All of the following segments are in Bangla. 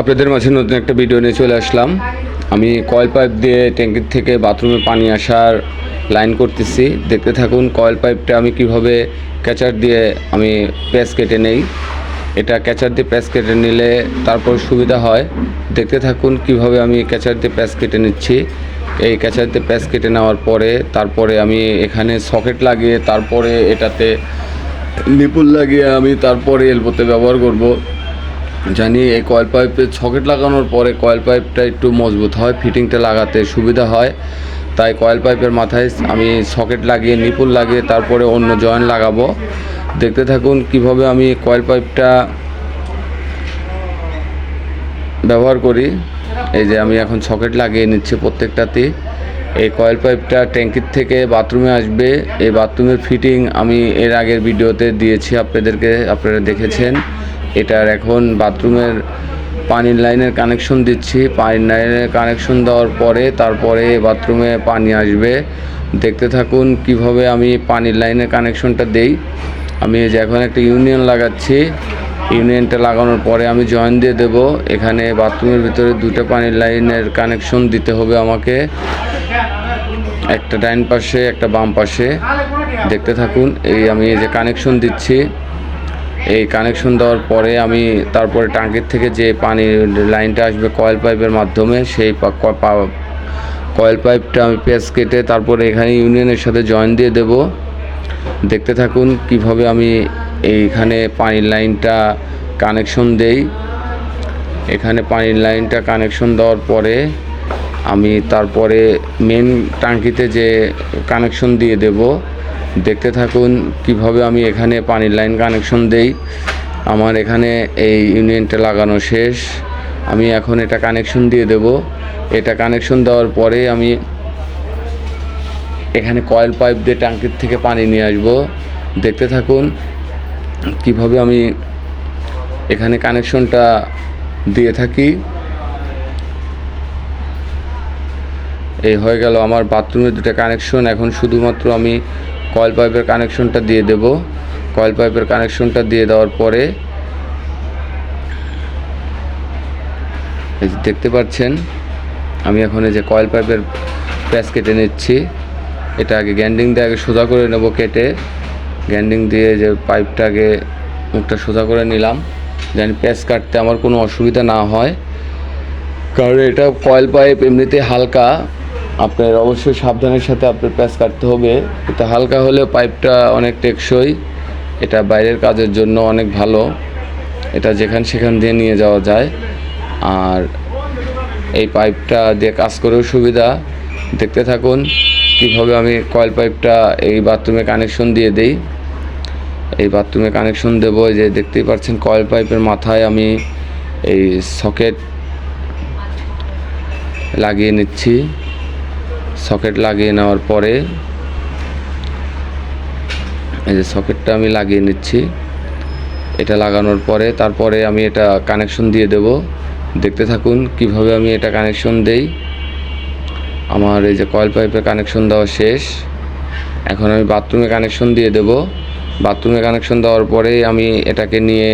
আপনাদের মাঝে নতুন একটা ভিডিও নিয়ে চলে আসলাম। আমি কয়েল পাইপ দিয়ে ট্যাঙ্কির থেকে বাথরুমে পানি আসার লাইন করতেছি। দেখতে থাকুন কয়েল পাইপটা আমি কীভাবে ক্যাচার দিয়ে আমি প্যাচ কেটে নেই। এটা ক্যাচার দিয়ে প্যাচ কেটে নিলে তারপর সুবিধা হয়। দেখতে থাকুন কীভাবে আমি ক্যাচার দিয়ে প্যাচ কেটে নিচ্ছি। এই ক্যাচার দিয়ে প্যাচ কেটে নেওয়ার পরে তারপরে আমি এখানে সকেট লাগিয়ে তারপরে এটাতে নিপুল লাগিয়ে আমি তারপরে এলবোতে ব্যবহার করব। জানি এই কয়েল পাইপে সকেট লাগানোর পরে কয়েল পাইপটা একটু মজবুত হয়, ফিটিংটা লাগাতে সুবিধা হয়। তাই কয়েল পাইপের মাথায় আমি সকেট লাগিয়ে নিপুল লাগিয়ে তারপরে অন্য জয়েন্ট লাগাবো। দেখতে থাকুন কীভাবে আমি কয়েল পাইপটা ব্যবহার করি। এই যে আমি এখন সকেট লাগিয়ে নিচ্ছি প্রত্যেকটাতেই। এই কয়েল পাইপটা ট্যাঙ্কির থেকে বাথরুমে আসবে। এই বাথরুমের ফিটিং আমি এর আগের ভিডিওতে দিয়েছি, আপনাদেরকে, আপনারা দেখেছেন। এটার এখন বাথরুমের পানির লাইনের কানেকশন দিচ্ছি। পানির লাইনের কানেকশন দেওয়ার পরে তারপরে বাথরুমে পানি আসবে। দেখতে থাকুন কীভাবে আমি পানির লাইনের কানেকশনটা দেই। আমি এই যে এখন একটা ইউনিয়ন লাগাচ্ছি। ইউনিয়নটা লাগানোর পরে আমি জয়েন দিয়ে দেব। এখানে বাথরুমের ভিতরে দুটো পানির লাইনের কানেকশন দিতে হবে আমাকে। একটা ডাইন পাশে, একটা বাম পাশে। দেখতে থাকুন, এই আমি এই যে কানেকশন দিচ্ছি। এই কানেকশন দেওয়ার পরে আমি তারপরে টাঙ্কির থেকে যে পানির লাইনটা আসবে কয়েল পাইপের মাধ্যমে, সেই কয়েল পাইপটা আমি পেঁচ কেটে তারপরে এখানে ইউনিয়নের সাথে জয়েন দিয়ে দেব। দেখতে থাকুন কীভাবে আমি এইখানে পানির লাইনটা কানেকশন দেই। এখানে পানির লাইনটা কানেকশন দেওয়ার পরে আমি তারপরে মেন টাঙ্কিতে যে কানেকশন দিয়ে দেব দেখতে থাকুন কীভাবে আমি এখানে পানির লাইন কানেকশন দেই। আমার এখানে এই ইউনিয়নটা লাগানো শেষ। আমি এখন এটা কানেকশন দিয়ে দেব। এটা কানেকশন দেওয়ার পরে আমি এখানে কয়েল পাইপ দিয়ে ট্যাঙ্কির থেকে পানি নিয়ে আসব। দেখতে থাকুন কীভাবে আমি এখানে কানেকশনটা দিয়ে থাকি। এই হয়ে গেল আমার বাথরুমের দুটো কানেকশন। এখন শুধুমাত্র আমি কয়েল পাইপের কানেকশনটা দিয়ে দেব। কয়েল পাইপের কানেকশনটা দিয়ে দেওয়ার পরে দেখতে পাচ্ছেন, আমি এখন এই যে কয়েল পাইপের প্যাচ কেটে নিচ্ছি। এটা আগে গ্যান্ডিং দিয়ে আগে সোজা করে নেব কেটে। গ্যান্ডিং দিয়ে যে পাইপটাকে মুখটা সোজা করে নিলাম। যেন প্যাচ কাটতে আমার কোনো অসুবিধা না হয়। কারণ এটা কয়েল পাইপ এমনিতে হালকা। আপনার অবশ্যই সাবধানের সাথে আপনার প্যাচ কাটতে হবে। এটা হালকা হলেও পাইপটা অনেক টেকসই। এটা বাইরের কাজের জন্য অনেক ভালো। এটা যেখান সেখান দিয়ে নিয়ে যাওয়া যায়। আর এই পাইপটা দিয়ে কাজ করেও সুবিধা। দেখতে থাকুন কীভাবে আমি কয়েল পাইপটা এই বাথরুমে কানেকশন দিয়ে দেই। এই বাথরুমে কানেকশন দেবো যে দেখতেই পাচ্ছেন কয়েল পাইপের মাথায় আমি এই সকেট লাগিয়ে নিচ্ছি। সকেট লাগিয়ে নেওয়ার পরে এই যে সকেটটা আমি লাগিয়ে নিচ্ছি। এটা লাগানোর পরে তারপরে আমি এটা কানেকশন দিয়ে দেব। দেখতে থাকুন কীভাবে আমি এটা কানেকশন দেই। আমার এই যে কয়েল পাইপের কানেকশন দেওয়া শেষ। এখন আমি বাথরুমে কানেকশন দিয়ে দেব। বাথরুমে কানেকশন দেওয়ার পরে আমি এটাকে নিয়ে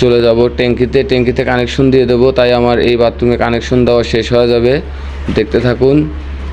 চলে যাব ট্যাঙ্কিতে। ট্যাঙ্কিতে কানেকশন দিয়ে দেবো, তাই আমার এই বাথরুমে কানেকশন দেওয়া শেষ হয়ে যাবে। দেখতে থাকুন।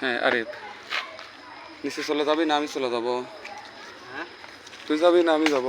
হ্যাঁ আরে নিচে চলে যাবি না আমি চলে যাব? তুই যাবি না আমি যাব?